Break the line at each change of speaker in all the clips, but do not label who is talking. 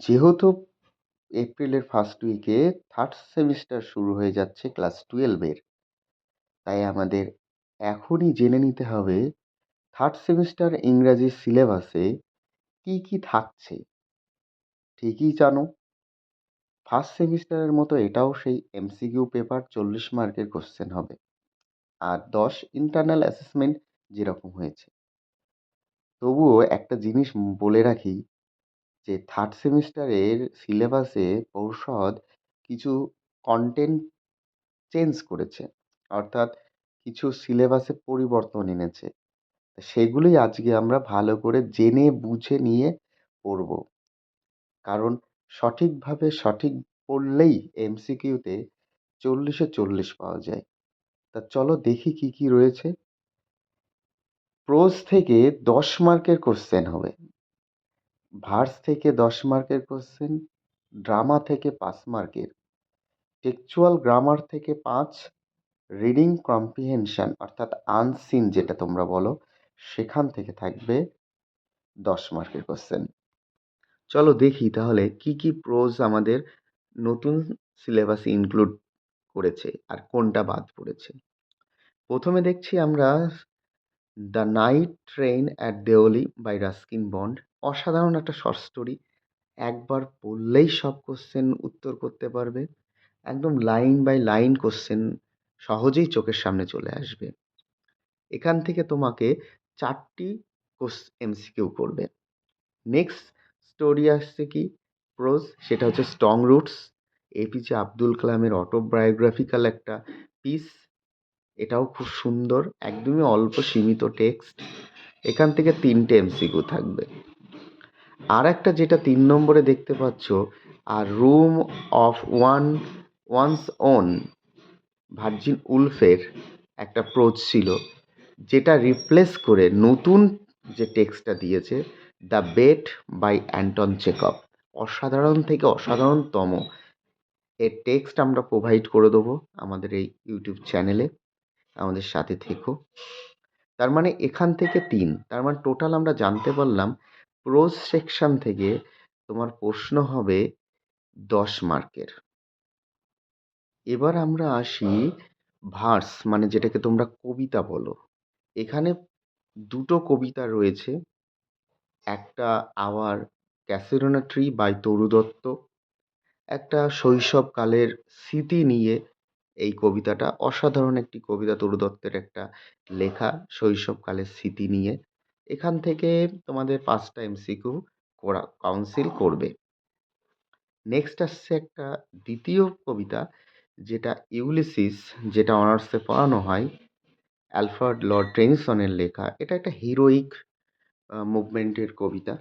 যেহেতু এপ্রিলের ফার্স্ট উইকে থার্ড সেমিস্টার শুরু হয়ে যাচ্ছে ক্লাস টুয়েলভের তাই আমাদের এখনই জেনে নিতে হবে থার্ড সেমিস্টার ইংরাজি সিলেবাসে কী কী থাকছে। ঠিকই জানো ফার্স্ট সেমিস্টারের মতো এটাও সেই এমসিকিউ পেপার চল্লিশ মার্কের কোশ্চেন হবে, আর দশ ইন্টারনাল অ্যাসেসমেন্ট যেরকম হয়েছে। তবুও একটা জিনিস বলে রাখি যে থার্ড সেমিস্টারের সিলেবাসে পর্ষদ কিছু কন্টেন্ট চেঞ্জ করেছে। অর্থাৎ কিছু সিলেবাসে পরিবর্তন এনেছে। সেগুলোই আজকে আমরা ভালো করে জেনে, বুঝে নিয়ে পড়ব। কারণ সঠিকভাবে সঠিক পড়লেই এমসিকিউতে চল্লিশে চল্লিশ পাওয়া যায়। তা চলো দেখি কি কি রয়েছে। প্রোজ থেকে দশ মার্কের কোশ্চেন হবে। ভার্স থেকে দশ মার্কের কোশ্চেন, ড্রামা থেকে পাঁচ মার্কের। টেক্সচুয়াল গ্রামার থেকে পাঁচ, রিডিং কম্প্রিহেনশন অর্থাৎ আনসিন যেটা তোমরা বলো, সেখান থেকে থাকবে দশ মার্কের কোশ্চেন। চলো দেখি তাহলে কি কি প্রোজ আমাদের নতুন সিলেবাসে ইনক্লুড করেছে আর কোনটা বাদ পড়েছে। প্রথমে দেখছি আমরা the night train at Deoli by Ruskin Bond অসাধারণ একটা শর্ট স্টোরি একবার পড়লেই সব কোশ্চেন উত্তর করতে পারবে। একদম লাইন বাই লাইন কোশ্চেন সহজেই চোখের সামনে চলে আসবে। এখান থেকে তোমাকে চারটি কোস এমসিকিউ করবে। নেক্সট স্টোরি আসছে কি? প্রোজ সেটা হচ্ছে স্ট্রং রুটস এপিজে আব্দুল কালামের অটোবায়োগ্রাফিক্যাল একটা পিস এটাও খুব সুন্দর, একদমই অল্প সীমিত টেক্সট এখান থেকে তিনটে এমসিকিউ থাকবে। আর একটা যেটা তিন নম্বরে দেখতে পাচ্ছ, আর room of one, one's own, Virginia উলফের একটা প্রোচ ছিল, যেটা রিপ্লেস করে নতুন যে টেক্সটটা দিয়েছে, the bet by Anton Chekhov অসাধারণ থেকে অসাধারণতম। এর টেক্সট আমরা প্রোভাইড করে দেবো আমাদের এই ইউটিউব চ্যানেলে, আমাদের সাথে থেকো। তার মানে এখান থেকে তিন, তার মানে টোটাল আমরা জানতে পারলাম প্রোজ সেকশন থেকে তোমার প্রশ্ন হবে দশ মার্কের। এবার আমরা আসি ভার্স মানে যেটাকে তোমরা কবিতা বলো। এখানে দুটো কবিতা রয়েছে। একটা our casuarina tree by Toru Dutt. একটা শৈশবকালের স্মৃতি নিয়ে এই কবিতাটা। অসাধারণ একটি কবিতা তরু দত্তের একটা লেখা শৈশবকালের স্মৃতি নিয়ে। এখান থেকে তোমাদের পাঁচটা এমসিকিউ করা কাউন্সিল করবে। নেক্সট আসছে একটা দ্বিতীয় কবিতা, যেটা ইউলিসিস যেটা অনার্সে পড়ানো হয় অ্যালফার্ড লর্ড টেনিসনের লেখা। এটা একটা হিরোইক মুভমেন্টের কবিতা।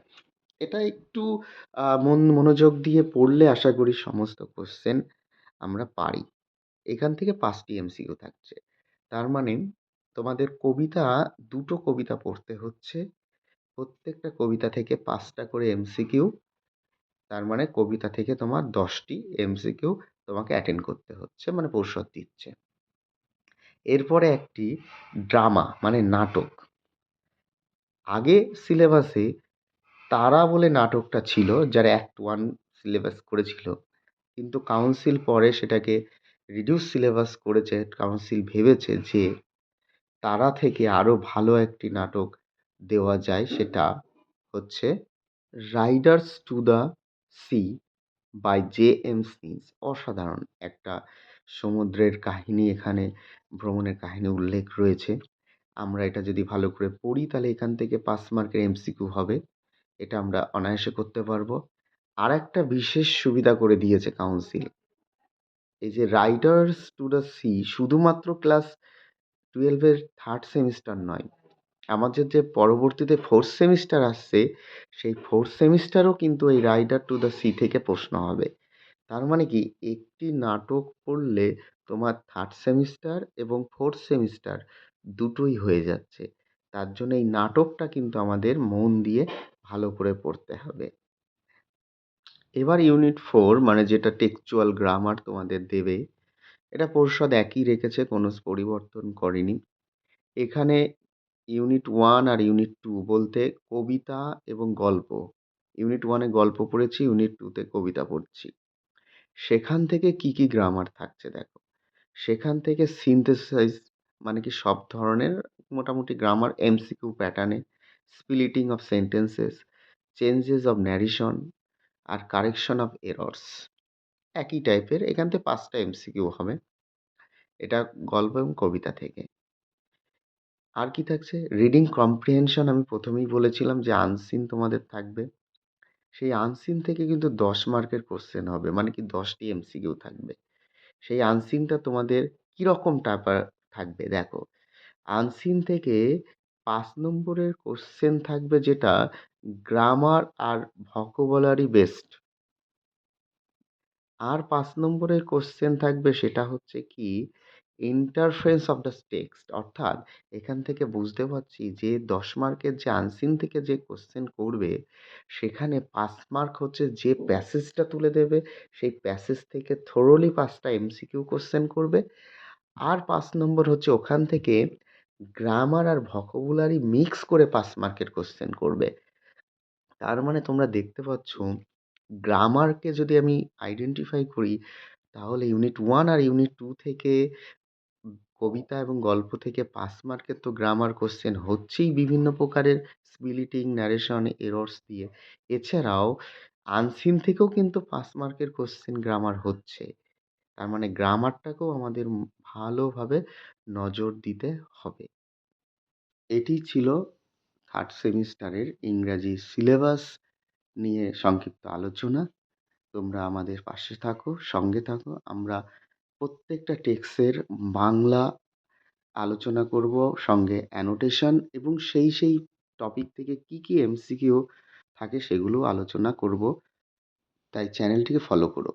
এটা একটু মন, মনোযোগ দিয়ে পড়লে আশা করি সমস্ত কোশ্চেন আমরা পারি। এখান থেকে পাঁচটি এমসিকিউ থাকছে। তার মানে তোমাদের কবিতা, দুটো কবিতা পড়তে হচ্ছে। প্রত্যেকটা কবিতা থেকে পাঁচটা করে এমসিকিউ তার মানে কবিতা থেকে তোমার দশটি এমসিকিউ তোমাকে অ্যাটেন্ড করতে হচ্ছে মানে পরিষদ দিচ্ছে। এরপরে একটি ড্রামা মানে নাটক। আগে সিলেবাসে তারা বলে নাটকটা ছিল, যারা অ্যাক্ট ওয়ান সিলেবাস করেছিল, কিন্তু কাউন্সিল পরে সেটাকে রিডিউস সিলেবাস করেছে কাউন্সিল ভেবেছে যে তারা থেকে আরও ভালো একটি নাটক দেওয়া যায় সেটা হচ্ছে riders to the sea by J M Smith অসাধারণ একটা সমুদ্রের কাহিনী এখানে, ভ্রমণের কাহিনী উল্লেখ রয়েছে। আমরা এটা যদি ভালো করে পড়ি তাহলে এখান থেকে পাঁচ মার্কের এমসিকিউ হবে। এটা আমরা অনায়াসে করতে পারব। আর একটা বিশেষ সুবিধা করে দিয়েছে কাউন্সিল এই যে রাইডার্স টু দ্য সি শুধুমাত্র ক্লাস টুয়েলভের থার্ড সেমিস্টার নয়। আমাদের যে পরবর্তীতে ফোর্থ সেমিস্টার আসছে, সেই ফোর্থ সেমিস্টারও কিন্তু এই রাইডার টু দ্য সি থেকে প্রশ্ন হবে। তার মানে কি? একটি নাটক পড়লে তোমার থার্ড সেমিস্টার এবং ফোর্থ সেমিস্টার দুটোই হয়ে যাচ্ছে। তার জন্য এই নাটকটা কিন্তু আমাদের মন দিয়ে ভালো করে পড়তে হবে। এবার ইউনিট ফোর মানে যেটা টেক্সচুয়াল গ্রামার তোমাদের দেবে এটা পরিষদ একই রেখেছে, কোনো পরিবর্তন করেনি। এখানে ইউনিট ওয়ান আর ইউনিট টু বলতে কবিতা এবং গল্প। ইউনিট ওয়ানে গল্প পড়েছি, ইউনিট টুতে কবিতা পড়ছি। সেখান থেকে কি কি গ্রামার থাকছে দেখো। সেখান থেকে সিনথেসাইজ মানে কি সব ধরনের মোটামুটি গ্রামার এমসিকিউ প্যাটার্নে splitting of sentences changes of narration R correction of errors একই টাইপের, এখান থেকে পাঁচটা এমসিকিউ হবে। এটা গল্প এবং কবিতা থেকে। আর কি থাকছে? রিডিং কম্প্রিহেনশন আমি প্রথমেই বলেছিলাম যে আনসিন তোমাদের থাকবে। সেই আনসিন থেকে কিন্তু দশ মার্কের কোশ্চেন হবে মানে কি দশটি এমসিকিউ থাকবে। সেই আনসিনটা তোমাদের কীরকম টাইপের থাকবে? দেখো আনসিন থেকে পাঁচ নম্বরের কোশ্চেন থাকবে যেটা গ্রামার আর ভকোবুলারি বেসড আর পাঁচ নম্বরের কোশ্চেন থাকবে সেটা হচ্ছে কি? ইন্টারফারেন্স অফ দ্য টেক্সট অর্থাৎ এখান থেকে বুঝতে পারছি যে দশ মার্কের যে আনসিন থেকে যে কোশ্চেন করবে, সেখানে পাঁচ মার্ক হচ্ছে যে প্যাসেজটা তুলে দেবে, সেই প্যাসেজ থেকে থোরোলি পাঁচটা এমসিকিউ কোশ্চেন করবে। আর পাঁচ নম্বর হচ্ছে ওখান থেকে গ্রামার আর ভকবুলারি মিক্স করে পাঁচ মার্কের কোশ্চেন করবে। তার মানে তোমরা দেখতে পাচ্ছ গ্রামারকে যদি আমি আইডেন্টিফাই করি, তাহলে ইউনিট ওয়ান আর ইউনিট টু থেকে কবিতা এবং গল্প থেকে পাস মার্কের তো গ্রামার কোশ্চেন হচ্ছেই বিভিন্ন প্রকারের স্পিলিটিং ন্যারেশন এরর্স দিয়ে। এছাড়াও আনসিন থেকেও কিন্তু পাস মার্কের কোশ্চেন গ্রামার হচ্ছে। তার মানে গ্রামারটাকেও আমাদের ভালোভাবে নজর দিতে হবে। এটি ছিল থার্ড সেমিস্টারের ইংরাজি সিলেবাস নিয়ে সংক্ষিপ্ত আলোচনা। তোমরা আমাদের পাশে থাকো, সঙ্গে থাকো। আমরা প্রত্যেকটা টেক্সের বাংলা আলোচনা করব, সঙ্গে অ্যানোটেশন এবং সেই সেই টপিক থেকে কি কি এমসিকিউ থাকে সেগুলো আলোচনা করব। তাই চ্যানেলটিকে ফলো করো।